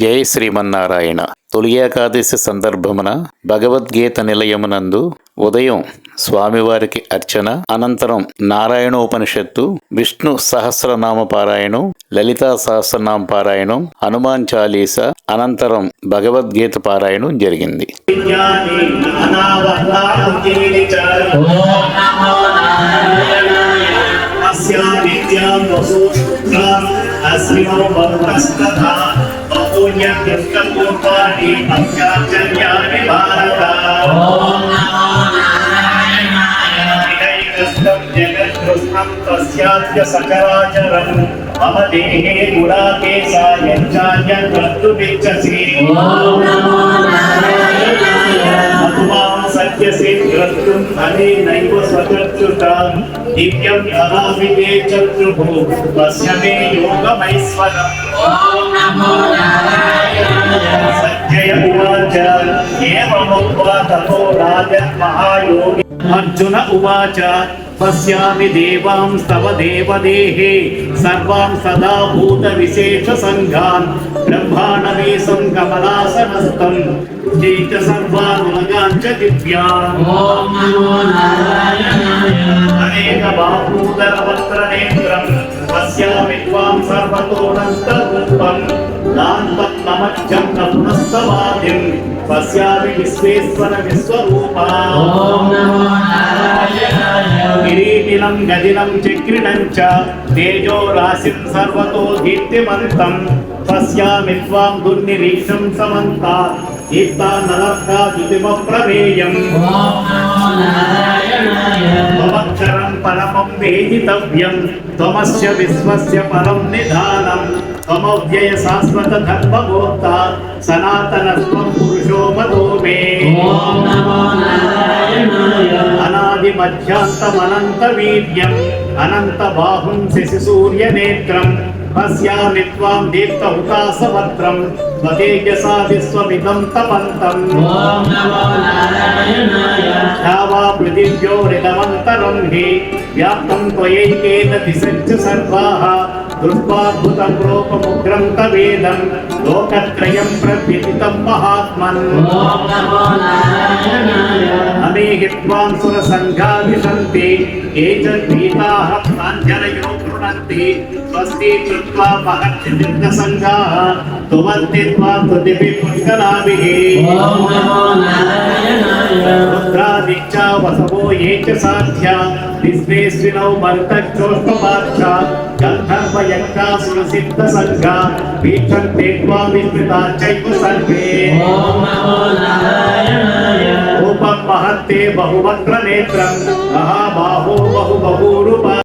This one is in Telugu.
జై శ్రీమన్నారాయణ. తొలి ఏకాదశి సందర్భమున భగవద్గీత నిలయమునందు ఉదయం స్వామివారికి అర్చన అనంతరం నారాయణోపనిషత్తు విష్ణు సహస్రనామ పారాయణం లలితా సహస్రనామ పారాయణం హనుమాన్ చాలీస అనంతరం భగవద్గీత పారాయణం జరిగింది. అస్యా విద్యాం వసూత్రా అస్మినో వర్తస్తథా బహూన్యత్యస్తపూర్వాణి అత్యాచర్యాణి భారత వినైకస్తం జగత్కృష్ణం తస్యాద్య సచరాచరం మమ దేహే గుడాకేశాయంచాన్య కర్తుమిచ్చసి భగవాన్ సత్యసి ద్రష్టుం అనేనైవ స్వచక్షుష దివ్యం దదామి తే మహాయోగి అర్జున ఉవాచ పశ్యామి దేవాంస్తవ దేవదేహే సర్వాం సదా భూత విశేష సంఘాన్ బ్రహ్మాణమీశం కమలాసనస్థం చైత సర్వానులగాంచ దివ్యాన్ అనేక బాహూదర వస్త్ర నేత్రం పశ్యామి త్వాం సర్వతోనంతరూపం నాంతం నమజ్జం న పునస్తవాదిం పశ్యామి విశ్వేశ్వర విశ్వరూపా. కిరీటినం గదినం చక్రిణం చ తేజో రాశిం సర్వతో దీప్తిమంతం పశ్యామి త్వాం దుర్నిరీక్షం సమంతా. తమవ్యయ శాశ్వత ధర్మగోప్త సనాతన పురుషో మధో మే అనాది మధ్యాంతమనంత వీర్యం అనంత బాహుం శశి సూర్య నేత్రం పశ్యామి త్వాం దీప్త హుతాసవత్రం స్వతేజసా విశ్వమిదం హి వ్యాప్తం త్వయైకేన దిశ దుర్వాద్భుతరూపముగ్రం తవేదం లోకత్రయం ప్రవ్యతితం మహాత్మన్. అనే హిత్వాన్ సుర సంఘా విశంతి ఏ చీతాః సాంధ్యనయో గృణంతి స్వస్తి కృత్వా మహర్షి దిర్ఘ సంఘాః తువర్తి త్వా కృతిభి పుష్కరాభిః रुद्रादिक्षा वसवो ये च साध्या विश्वेश्विनौ मर्तक्षोष्पपाक्षा गन्धर्वयक्षासुरसिद्धसङ्घा वीक्षन्ते त्वां विस्मृता चैव सर्वे रूपं महत्ते बहुवक्त्रनेत्रं महाबाहो बहु बहुरूपा